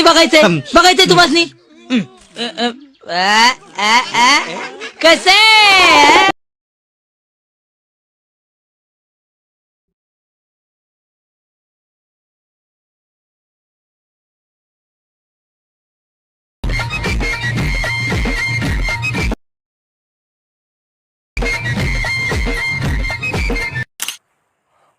बघायचंय. बघायचंय तुम्हाला कसे?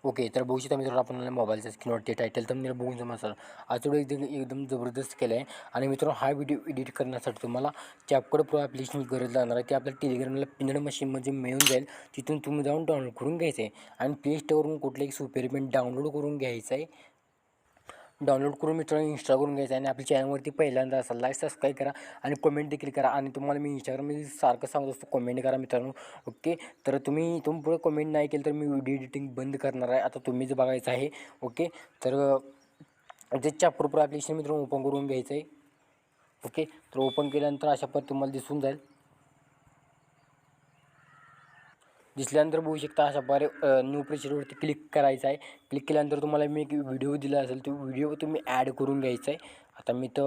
ओके तर बघू शकता मित्रांनो आपण मोबाईलच्या स्क्रीनवरती टायटल तर बघून जमा सर आज एकदम एकदम जबरदस्त केलं आहे आणि मित्रांनो हा व्हिडिओ एडिट करण्यासाठी तुम्हाला कॅपकड प्रो ॲप्लिकेशनची गरज लागणार आहे. ते आपल्या टेलिग्रामला पिनड मशीनमध्ये मिळून जाईल. तिथून तुम्ही जाऊन डाउनलोड करून घ्यायचं आहे आणि प्ले स्टोअरवरून कुठलं एक सुपेरिमेंट डाउनलोड करून घ्यायचं आहे डाउनलोड करून मित्रांनो इन्स्टॉल करून घ्यायचं आणि आपल्या चॅनलवरती पहिल्यांदा असाल लाईक सबस्क्राईब करा आणि कमेंट देखील करा आणि तुम्हाला मी इंस्टाग्राममध्ये सारखं सांगत असतो कमेंट करा मित्रांनो ओके तर तुम्ही इथून पुढे कमेंट नाही केलं तर मी व्हिडिओ एडिटिंग बंद करणार आहे. आता तुम्हीच बघायचं आहे ओके तर जे चॅप्टर ॲप्लिकेशन मित्रांनो ओपन करून घ्यायचं आहे ओके तर ओपन केल्यानंतर अशा पद्धत तुम्हाला दिसून जाईल. दिसल्यानंतर बघू शकता अशा प्रकारे न्यू प्रेशरवरती क्लिक करायचं आहे. क्लिक केल्यानंतर तुम्हाला मी एक व्हिडिओ दिला असेल तो व्हिडिओ तुम्ही ॲड करून घ्यायचा आहे. आता मी तर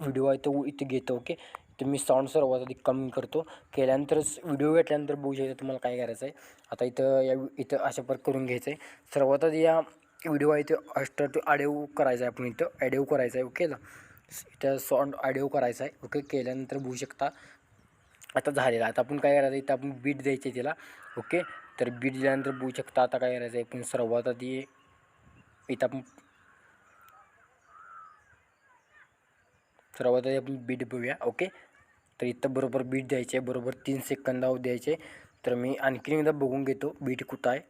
व्हिडिओ आहे तो इथे घेतो ओके तर मी साऊंड सर्वात आधी कमी करतो. केल्यानंतरच व्हिडिओ घेतल्यानंतर बघू शकता तुम्हाला काय करायचं आहे. आता इथं या इथं अशा प्रकारे करून घ्यायचं आहे. सर्वात आधी या व्हिडिओ आहे ते अष्टा टू ॲडिओ करायचा आहे आपण इथं. ॲडिओ करायचं आहे ओके ना इथं साऊंड ॲडिओ करायचा आहे ओके केल्यानंतर बघू शकता. आता झालेला आता आपण काय करायचं इथं आपण बीट द्यायचे त्याला ओके? तर बीट दिल्यानंतर बघू शकता आता काय करायचं आहे पण सर्वात आधी इथं आपण सर्वात आधी आपण बीट बघूया ओके? तर इथं बरोबर बीट द्यायचे आहे बरोबर तीन सेकंदावर द्यायचे तर मी आणखीन एकदा बघून घेतो बीट कुठं आहे.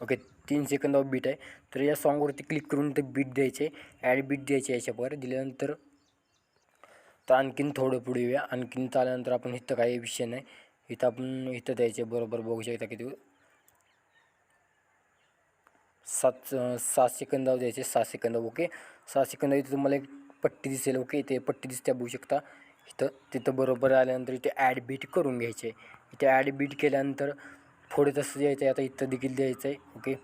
ओके तीन सेकंदावर बीट आहे. तर या सॉन्गवरती क्लिक करून ते बीट द्यायचे ॲड बीट द्यायचे याच्यावर. दिल्यानंतर तर आणखीन थोडं पुढे येऊया. आणखीन चालल्यानंतर आपण इथं काही विषय नाही. इथं आपण इथं द्यायचे बरोबर बघू शकता किती. सात सात सेकंदावर द्यायचे सात सेकंद ओके सात सेकंद इथं तुम्हाला एक पट्टी दिसेल ओके इथे पट्टी दिसते बघू शकता. इथं तिथं बरोबर आल्यानंतर इथे ॲड बीट करून घ्यायचे. इथे ॲड बीट केल्यानंतर पुढे तसं द्यायचं आहे आता इथं देखील द्यायचं आहे ओके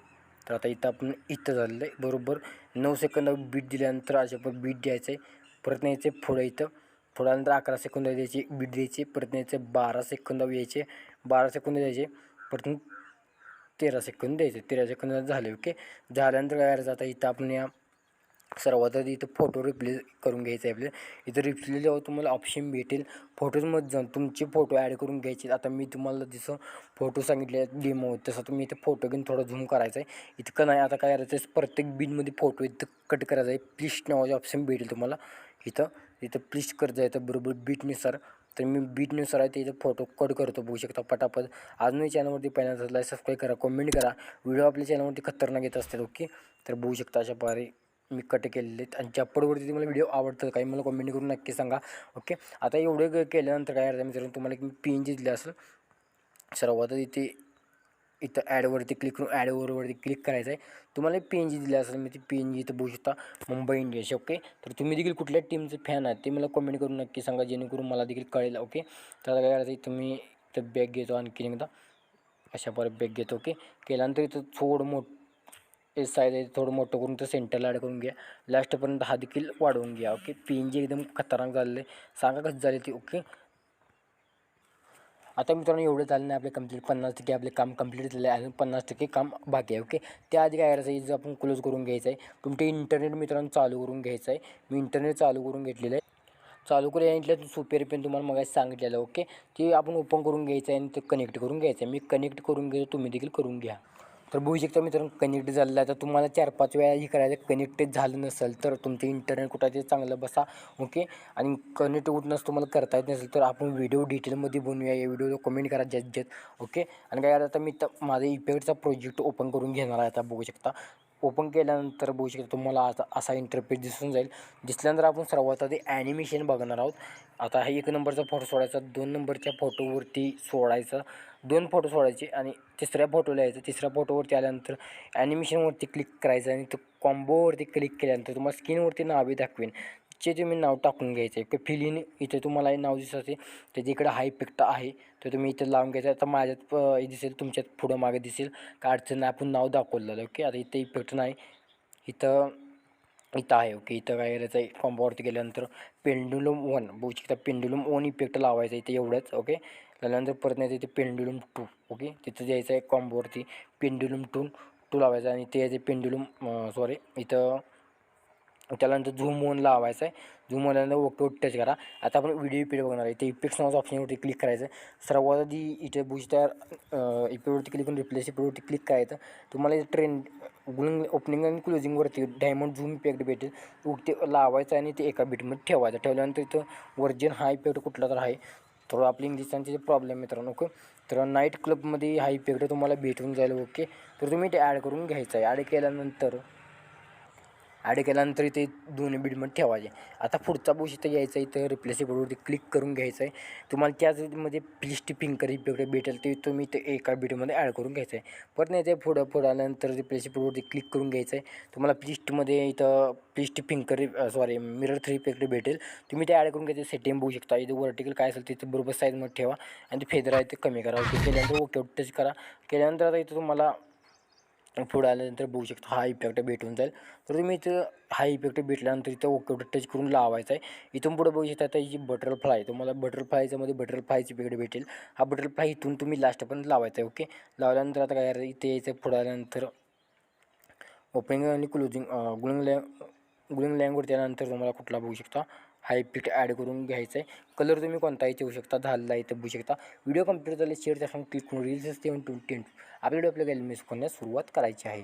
तर आता इथं आपण इथं झालेलं आहे बरोबर. नऊ सेकंदावर बीट दिल्यानंतर अशा पण बीट द्यायचं आहे परत न्यायचं आहे पुढं इथं. थोड्यानंतर अकरा सेकंद द्यायचे बीट द्यायचे परत न्यायचे बारा सेकंद यायचे बारा सेकंद द्यायचे परत तेरा सेकंद द्यायचे. तेरा सेकंद झाले ओके? झाल्यानंतर काय करायचं आता इथं आपण या सर्वात आधी इथं फोटो रिप्लेस करून घ्यायचा आहे आपल्याला इथं रिप्लेस जेव्हा तुम्हाला ऑप्शन भेटेल फोटोजमध्ये जाऊन तुमचे फोटो ॲड करून घ्यायचे आता मी तुम्हाला जसं फोटो सांगितले डेमो तसं तुम्ही इथं फोटो घेऊन थोडं झूम करायचा आहे. इतकं नाही आता काय करायचं आहे प्रत्येक बिनमध्ये फोटो इथं कट करायचा आहे. प्लिस्ट नावाचे ऑप्शन भेटेल तुम्हाला. इथं इथं प्लीज करत जायचं बरोबर बीटनुसार तर मी बीटनुसार आहे ते इथं फोटो कट करतो बघू शकता पटापट. अजूनही चॅनलवरती पहिल्यांदा लाईक सबस्क्राईब करा कमेंट करा. व्हिडिओ आपल्या चॅनलवरती खतरनाक येत असतात ओके तर बघू शकता अशा प्रकारे मी कट केलेले आहेत. आणि चप्पडवरती तुम्हाला व्हिडिओ आवडतात काही मला कमेंट करून नक्की सांगा ओके आता एवढे केल्यानंतर काय करायचं मित्रांनो तुम्हाला एक मी पी एन जी दिलं असेल सर्वात इथे इथं ॲडवरती क्लिक करून ॲडवरवरती क्लिक करायचं आहे तुम्हाला पी एन जी दिली असेल मी ती पी एन जी इथं बघू शकता. मुंबई इंडियन्स ओके तर तुम्ही देखील कुठल्या टीमचे फॅन आहात ते मला कमेंट करून नक्की सांगा जेणेकरून मला देखील कळेल ओके तर काय करायचं तुम्ही इथं बॅग घेतो आणखी एकदा. अशा परत बॅग घेतो ओके केल्यानंतर इथं थोडं मोठ हे साईज आहे थोडं मोठं करून तर सेंटरला ॲड करून घ्या. लास्टपर्यंत हा देखील वाढवून घ्या ओके पी एन जी एकदम खतरनाक झालेलं आहे. सांगा कसं झाले ते ओके आता मित्रांनो एवढं झालं नाही आपले कंप्लीट पन्नास टक्के आपले काम कंप्लीट झाले आहे आणि पन्नास टक्के काम बाकी आहे ओके त्याआधी काय करायचं आहे जर आपण क्लोज करून घ्यायचं आहे तुमचे इंटरनेट मित्रांनो चालू करून घ्यायचं आहे मी इंटरनेट चालू करून घेतलेलं आहे. चालू करून यायला सुपेर पेन तुम्हाला मग सांगितलेलं ओके ते आपण ओपन करून घ्यायचं आहे आणि ते कनेक्ट करून घ्यायचं आहे मी कनेक्ट करून घेतो तुम्ही देखील करून घ्या. तर बघू शकता मित्रांनो कनेक्ट झालेलं आहे. तर तुम्हाला चार पाच वेळा हे करायचं कनेक्टेड झालं नसेल तर तुमचं इंटरनेट कुठं ते चांगलं बसा ओके आणि कनेक्ट उठणंच तुम्हाला करता येत नसेल तर आपण व्हिडिओ डिटेलमध्ये बनवूया. या व्हिडिओला कमेंट करा ज्यात ज्यात ओके आणि काय आता मी तर माझा इफेक्टचा प्रोजेक्ट ओपन करून घेणार आहे आता बघू शकता. ओपन केल्यानंतर बघू शकता तुम्हाला आता असा इंटरफेस दिसून जाईल. दिसल्यानंतर आपण सर्वात आधी ॲनिमेशन बघणार आहोत. आता हा एक नंबरचा फोटो सोडायचा दोन नंबरच्या फोटोवरती सोडायचा दोन फोटो सोडायचे आणि तिसऱ्या फोटोला यायचं. तिसऱ्या फोटोवरती आल्यानंतर ॲनिमेशनवरती क्लिक करायचं आणि तो कॉम्बोवरती क्लिक केल्यानंतर तुम्हाला स्क्रीनवरती नावे दाखवेन. चे तुम्ही नाव टाकून घ्यायचं आहे फिल इन इथे तुम्हाला हे नाव दिसत असेल त्याच्या इकडे हाय इफेक्ट आहे तर तुम्ही इथं लावून घ्यायचं. आता माझ्यात हे दिसेल तुमच्यात पुढं मागे दिसेल. का अडचण आपण नाव दाखवलेलं ओके? आता इथं इफेक्ट नाही. इथं इथं आहे ओके? इथं काय करायचं आहे कॉम्बोवरती गेल्यानंतर पेंडुलम वन बघू शकता पेंडुलम वन इफेक्ट लावायचा इथे एवढंच ओके? त्यानंतर परत नाही इथे पेंडुलम टू ओके? तिथं द्यायचं आहे कॉम्बोवरती पेंडुलम टू टू लावायचा आणि ते यायचं पेंडुलम सॉरी इथं त्यानंतर झूम ओन लावायचं आहे. झूम वन ओके टच करा. आता आपण व्हिडिओ इपेड बघणार आहे. ते इपिक्स नावाचं ऑप्शनवरती क्लिक करायचं. सर्वात आधी इथे बुजत्या इपेडवरती क्लिक करून रिप्लेस इफेक्टवरती क्लिक करायचं. तुम्हाला ट्रेन ट्रेंड गुलिंग ओपनिंग आणि क्लोजिंगवरती डायमंड झूम इफेक्ट भेटेल. तो ते लावायचं आणि ते एका बीटमध्ये ठेवायचं. ठेवल्यानंतर इथं वर्जन हा इफेक्ट कुठला तर आहे. थोडं आपली इंग्लिशांचे प्रॉब्लेम मित्रांनो ओके तर नाईट क्लबमध्ये हा इफेक्ट तुम्हाला भेटून जाईल ओके तर तुम्ही ते ॲड करून घ्यायचं आहे. ॲड केल्यानंतर ॲड केल्यानंतर इथे दोन्ही बीडमध्ये ठेवायचे. आता पुढचा बोश इथं यायचा इथं रिप्लेसेबलवरती क्लिक करून घ्यायचं आहे. तुम्हाला त्याचमध्ये प्लिस्ट पिंकर इफेक्ट भेटेल ते तुम्ही ते एका बीडमध्ये ॲड करून घ्यायचं आहे. परत नाही ते पुढं पुढं आल्यानंतर रिप्लेसेबलवरती क्लिक करून घ्यायचं आहे. तुम्हाला प्लिस्टमध्ये इथं प्लिस्ट पिंकर सॉरी मिरर थ्री इफेक्ट भेटेल. तुम्ही ते ॲड करून घ्यायचं सेटिंग बघू शकता. इथं वर्टिकल काय असेल तिथं बरोबर साईजमध्ये ठेवा. आणि ते फेदर आहे ते कमी करा. केल्यानंतर ओके टच करा. केल्यानंतर आता इथं तुम्हाला पुढं आल्यानंतर बघू शकता हा इफेक्ट भेटून जाईल. तर तुम्ही इथं हा इफेक्ट भेटल्यानंतर इथं ओके टच करून लावायचा आहे. इथून पुढं बघू शकता आता ही जी बटरफ्लाय तुम्हाला बटरफ्लायच्यामध्ये बटरफ्लायची इफेक्ट भेटेल. हा बटरफ्लाय इथून तुम्ही लास्टपर्यंत लावायचा आहे ओके लावल्यानंतर आता काय करायचं इथे यायचं पुढं आल्यानंतर ओपनिंग आणि क्लोजिंग गुलिंग लँग गुलिंग लँगवर त्यानंतर तुम्हाला कुठला बघू शकता? हा इफेक्ट ॲड करून घ्यायचा आहे. कलर तुम्ही कोणताही ठेवू शकता झालेला इथं बघू शकता. व्हिडिओ कंप्लीट झाले शेअर त्यासाठी क्लिक करून रील्स असते ट्वेंटी आपल्या व्हिडिओ आपल्या गॅलरी मिस करण्यास सुरुवात करायची आहे.